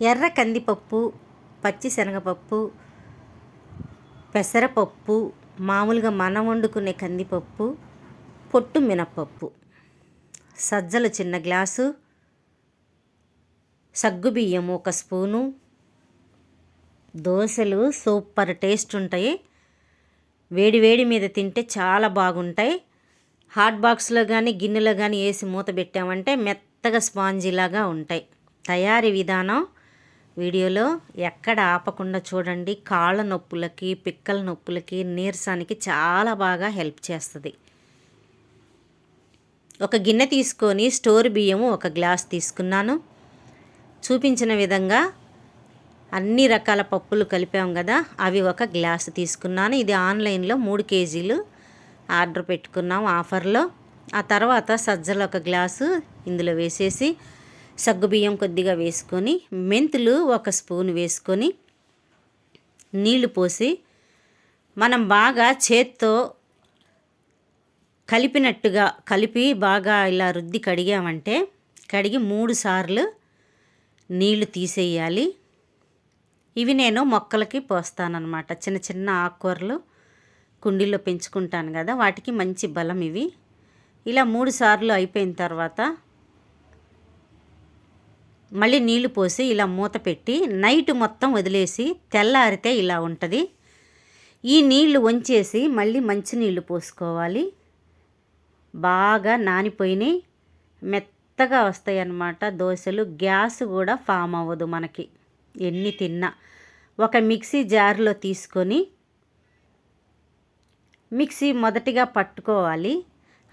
ఎర్ర కందిపప్పు పచ్చిశనగపప్పు పెసరపప్పు మామూలుగా మనం వండుకునే కందిపప్పు పొట్టు మినప్పప్పు. సజ్జలు చిన్న గ్లాసు సగ్గుబియ్యం ఒక స్పూను దోశలు సూపర్ టేస్ట్ ఉంటాయి. వేడి వేడి మీద తింటే చాలా బాగుంటాయి. హాట్ బాక్స్లో కానీ గిన్నెలో కానీ వేసి మూత పెట్టామంటే మెత్తగా స్పాంజీలాగా ఉంటాయి. తయారీ విధానం వీడియోలో ఎక్కడ ఆపకుండా చూడండి. కాళ్ళ నొప్పులకి పిక్కల నొప్పులకి నీరసానికి చాలా బాగా హెల్ప్ చేస్తుంది. ఒక గిన్నె తీసుకొని స్టోర్ బియ్యము ఒక గ్లాస్ తీసుకున్నాను. చూపించిన విధంగా అన్ని రకాల పప్పులు కలిపాం కదా అవి ఒక గ్లాస్ తీసుకున్నాను. ఇది ఆన్లైన్లో మూడు కేజీలు ఆర్డర్ పెట్టుకున్నాం ఆఫర్లో. ఆ తర్వాత సజ్జలు ఒక గ్లాసు ఇందులో వేసేసి సగ్గుబియ్యం కొద్దిగా వేసుకొని మెంతులు ఒక స్పూన్ వేసుకొని నీళ్ళు పోసి మనం బాగా చేత్తో కలిపినట్టుగా కలిపి బాగా ఇలా రుద్ది కడిగామంటే కడిగి మూడు సార్లు నీళ్ళు తీసేయాలి. ఇవి నేను మొక్కలకి పోస్తానన్నమాట. చిన్న చిన్న ఆకుకూరలు కుండీలో పెంచుకుంటాను కదా వాటికి మంచి బలం ఇవి. ఇలా మూడు సార్లు అయిపోయిన తర్వాత మళ్ళీ నీళ్ళు పోసి ఇలా మూత పెట్టి నైట్ మొత్తం వదిలేసి తెల్లారితే ఇలా ఉంటుంది. ఈ నీళ్ళు వంచేసి మళ్ళీ మంచినీళ్ళు పోసుకోవాలి. బాగా నానిపోయినాయి. మెత్తగా వస్తాయి అన్నమాట దోశలు. గ్యాస్ కూడా ఫామ్ అవ్వదు మనకి. ఎన్ని తిన్నా. ఒక మిక్సీ జార్లో తీసుకొని మిక్సీ మొదటిగా పట్టుకోవాలి.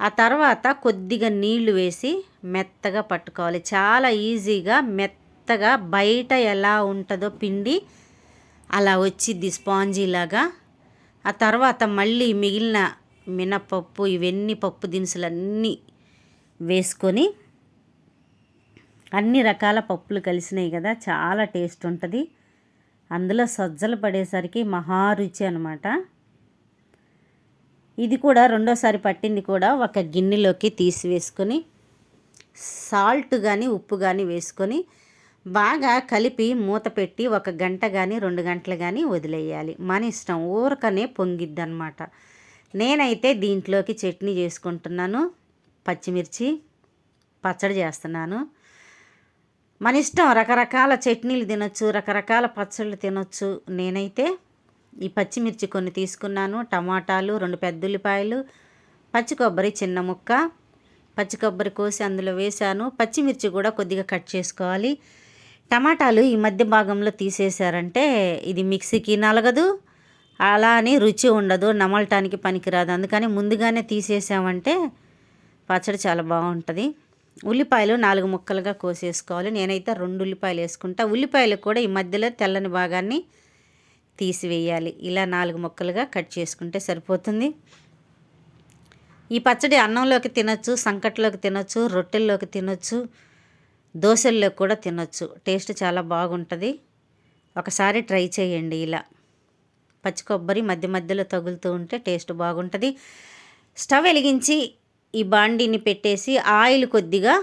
ఆ తర్వాత కొద్దిగా నీళ్ళు వేసి మెత్తగా పట్టుకోవాలి. చాలా ఈజీగా మెత్తగా బయట ఎలా ఉంటుందో పిండి అలా వచ్చిద్ది స్పాంజీలాగా ఆ తర్వాత మళ్ళీ మిగిలిన మినపప్పు ఇవన్నీ పప్పు దినుసులన్నీ వేసుకొని అన్ని రకాల పప్పులు కలిసినాయి కదా చాలా టేస్ట్ ఉంటుంది. అందులో సజ్జలు పడేసరికి మహారుచి అనమాట ఇది కూడా రెండోసారి పట్టింది కూడా ఒక గిన్నెలోకి తీసివేసుకొని సాల్ట్ కానీ ఉప్పు కానీ వేసుకొని బాగా కలిపి మూత పెట్టి ఒక గంట కానీ రెండు గంటలు కానీ వదిలేయాలి. మన ఇష్టం ఊరకనే పొంగిద్ది అనమాట నేనైతే దీంట్లోకి చట్నీ చేసుకుంటున్నాను పచ్చిమిర్చి పచ్చడి చేస్తున్నాను. మన ఇష్టం రకరకాల చట్నీలు తినొచ్చు రకరకాల పచ్చళ్ళు తినొచ్చు. నేనైతే ఈ పచ్చిమిర్చి కొన్ని తీసుకున్నాను. టమాటాలు రెండు పెద్ద ఉల్లిపాయలు పచ్చి కొబ్బరి చిన్న ముక్క. పచ్చి కొబ్బరి కోసి అందులో వేశాను. పచ్చిమిర్చి కూడా కొద్దిగా కట్ చేసుకోవాలి. టమాటాలు ఈ మధ్య భాగంలో తీసేశారంటే ఇది మిక్సీకి నలగదు. అలా అని రుచి ఉండదు. నమలటానికి పనికిరాదు. అందుకని ముందుగానే తీసేసామంటే పచ్చడి చాలా బాగుంటుంది. ఉల్లిపాయలు నాలుగు ముక్కలుగా కోసేసుకోవాలి. నేనైతే రెండు ఉల్లిపాయలు వేసుకుంటా. ఉల్లిపాయలు కూడా ఈ మధ్యలో తెల్లని భాగాన్ని తీసివేయాలి. ఇలా నాలుగు ముక్కలుగా కట్ చేసుకుంటే సరిపోతుంది. ఈ పచ్చడి అన్నంలోకి తినొచ్చు సంకట్లోకి తినొచ్చు రొట్టెల్లోకి తినొచ్చు దోశల్లోకి కూడా తినొచ్చు. టేస్ట్ చాలా బాగుంటుంది. ఒకసారి ట్రై చేయండి ఇలా. పచ్చి కొబ్బరి మధ్య మధ్యలో తగులుతూ ఉంటే టేస్ట్ బాగుంటుంది. స్టవ్ వెలిగించి ఈ బాండీని పెట్టేసి ఆయిల్ కొద్దిగా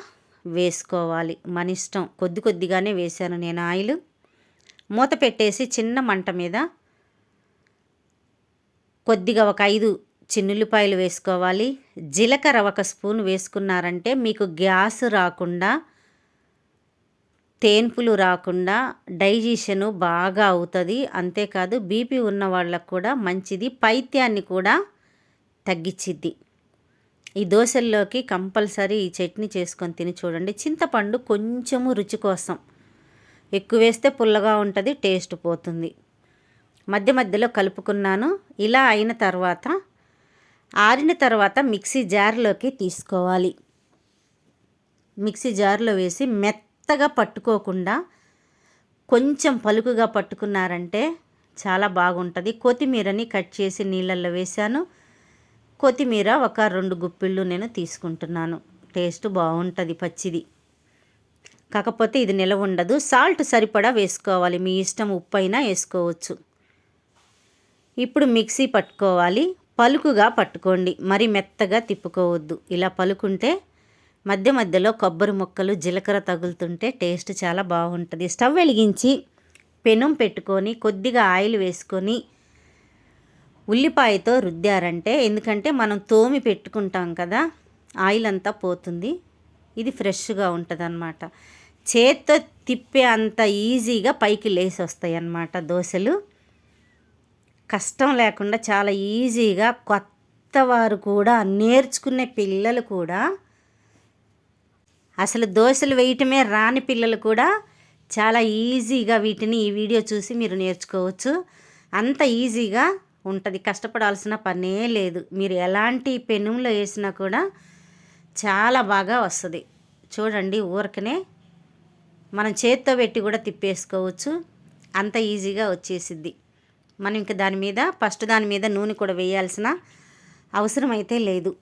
వేసుకోవాలి. మన ఇష్టం. కొద్ది కొద్దిగానే వేశాను నేను ఆయిల్. మూత పెట్టేసి చిన్న మంట మీద కొద్దిగా ఒక ఐదు చిన్నుల్లిపాయలు వేసుకోవాలి. జీలకర్ర ఒక స్పూన్ వేసుకున్నారంటే మీకు గ్యాస్ రాకుండా తేన్పులు రాకుండా డైజెషను బాగా అవుతుంది. అంతేకాదు బీపీ ఉన్న వాళ్ళకు కూడా మంచిది పైత్యాన్ని కూడా తగ్గించిద్ది ఈ దోశల్లోకి కంపల్సరీ ఈ చట్నీ చేసుకొని తిని చూడండి. చింతపండు కొంచెము రుచి కోసం ఎక్కువ వేస్తే పుల్లగా ఉంటుంది టేస్ట్ పోతుంది. మధ్య మధ్యలో కలుపుకున్నాను. ఇలా అయిన తర్వాత ఆరిన తర్వాత మిక్సీ జార్లోకి తీసుకోవాలి. మిక్సీ జార్లో వేసి మెత్తగా పట్టుకోకుండా కొంచెం పలుకుగా పట్టుకున్నారంటే చాలా బాగుంటుంది. కొత్తిమీరని కట్ చేసి నీళ్ళల్లో వేశాను. కొత్తిమీర ఒక రెండు గుప్పిళ్ళు నేను తీసుకుంటున్నాను. టేస్ట్ బాగుంటుంది పచ్చిది. కాకపోతే ఇది నిలవ ఉండదు. సాల్ట్ సరిపడా వేసుకోవాలి. మీ ఇష్టం ఉప్పు అయినా వేసుకోవచ్చు. ఇప్పుడు మిక్సీ పట్టుకోవాలి. పలుకుగా పట్టుకోండి. మరి మెత్తగా తిప్పుకోవద్దు. ఇలా పలుకుంటే మధ్య మధ్యలో కొబ్బరి ముక్కలు జీలకర్ర తగులుతుంటే టేస్ట్ చాలా బాగుంటుంది. స్టవ్ వెలిగించి పెనం పెట్టుకొని కొద్దిగా ఆయిల్ వేసుకొని ఉల్లిపాయతో రుద్దారంటే ఎందుకంటే మనం తోమి పెట్టుకుంటాం కదా ఆయిల్ అంతా పోతుంది. ఇది ఫ్రెష్గా ఉంటుంది అన్నమాట చేత్తో తిప్పే అంత ఈజీగా పైకి లేసి వస్తాయి అన్నమాట దోశలు. కష్టం లేకుండా చాలా ఈజీగా కొత్త వారు కూడా నేర్చుకునే పిల్లలు కూడా అసలు దోశలు వేయటమే రాని పిల్లలు కూడా చాలా ఈజీగా వీటిని ఈ వీడియో చూసి మీరు నేర్చుకోవచ్చు. అంత ఈజీగా ఉంటుంది. కష్టపడాల్సిన పనే లేదు. మీరు ఎలాంటి పెనుములో వేసినా కూడా చాలా బాగా వస్తుంది. చూడండి ఊరకనే మనం చేత్తో పెట్టి కూడా తిప్పేసుకోవచ్చు. అంత ఈజీగా వచ్చేసిద్ది. మనం ఇంకా దాని మీద ఫస్ట్ దాని మీద నూనె కూడా వేయాల్సిన అవసరం అయితే లేదు.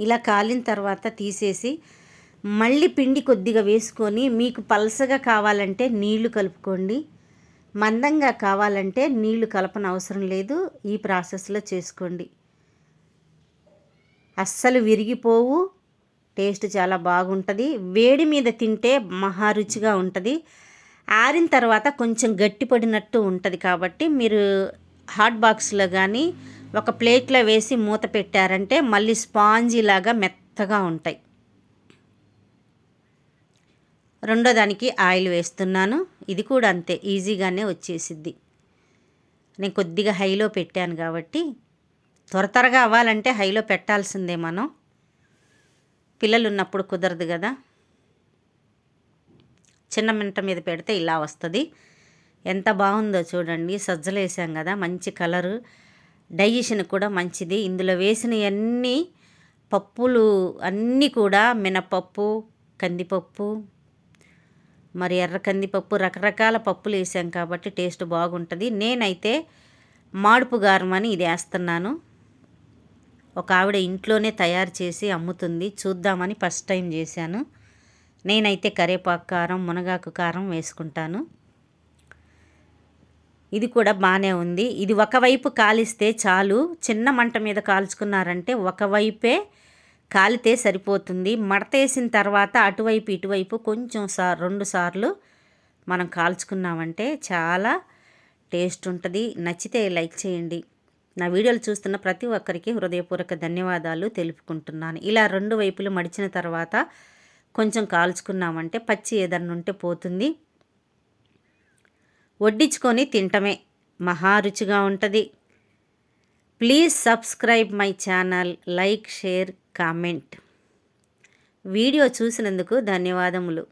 ఇలా కాలిన తర్వాత తీసేసి మళ్ళీ పిండి కొద్దిగా వేసుకొని మీకు పలసగా కావాలంటే నీళ్ళు కలుపుకోండి. మందంగా కావాలంటే నీళ్ళు కలపన అవసరం లేదు. ఈ ప్రాసెస్లో చేసుకోండి. అస్సలు విరిగిపోవు. టేస్ట్ చాలా బాగుంటుంది. వేడి మీద తింటే మహా రుచిగా ఉంటుంది. ఆరిన తర్వాత కొంచెం గట్టిపడినట్టు ఉంటుంది కాబట్టి మీరు హాట్ బాక్స్లో కానీ ఒక ప్లేట్లో వేసి మూత పెట్టారంటే మళ్ళీ స్పాంజీ లాగా మెత్తగా ఉంటాయి. రెండో దానికి ఆయిల్ వేస్తున్నాను. ఇది కూడా అంతే ఈజీగానే వచ్చేసిద్ది. నేను కొద్దిగా హైలో పెట్టాను కాబట్టి త్వర త్వరగా అవ్వాలంటే హైలో పెట్టాల్సిందే మనం. పిల్లలు ఉన్నప్పుడు కుదరదు కదా. చిన్న మింట మీద పెడితే ఇలా వస్తుంది. ఎంత బాగుందో చూడండి. సజ్జలు వేసాం కదా మంచి కలరు. డైజెషన్ కూడా మంచిది. ఇందులో వేసినవన్నీ పప్పులు అన్నీ కూడా మినపప్పు కందిపప్పు మరి ఎర్ర కందిపప్పు రకరకాల పప్పులు వేసాం కాబట్టి టేస్ట్ బాగుంటుంది. నేనైతే మాడుపు గారం అని ఇది వేస్తున్నాను. ఒక ఆవిడ ఇంట్లోనే తయారు చేసి అమ్ముతుంది. చూద్దామని ఫస్ట్ టైం చేశాను. నేనైతే కరేపాకు కారం మునగాకు కారం వేసుకుంటాను. ఇది కూడా బాగానే ఉంది. ఇది ఒకవైపు కాలిస్తే చాలు. చిన్న మంట మీద కాల్చుకున్నారంటే ఒకవైపే కాలితే సరిపోతుంది. మడతేసిన తర్వాత అటువైపు ఇటువైపు కొంచెం సార్ రెండు సార్లు మనం కాల్చుకున్నామంటే చాలా టేస్ట్ ఉంటుంది. నచ్చితే లైక్ చేయండి. నా వీడియోలు చూస్తున్న ప్రతి ఒక్కరికి హృదయపూర్వక ధన్యవాదాలు తెలుపుకుంటున్నాను. ఇలా రెండు వైపులు మడిచిన తర్వాత కొంచెం కాల్చుకున్నామంటే పచ్చి ఏదన్నా ఉంటే పోతుంది. వడ్డించుకొని తింటమే. మహా రుచిగా ఉంటుంది. Please subscribe my channel like share comment. Video చూసినందుకు ధన్యవాదములు.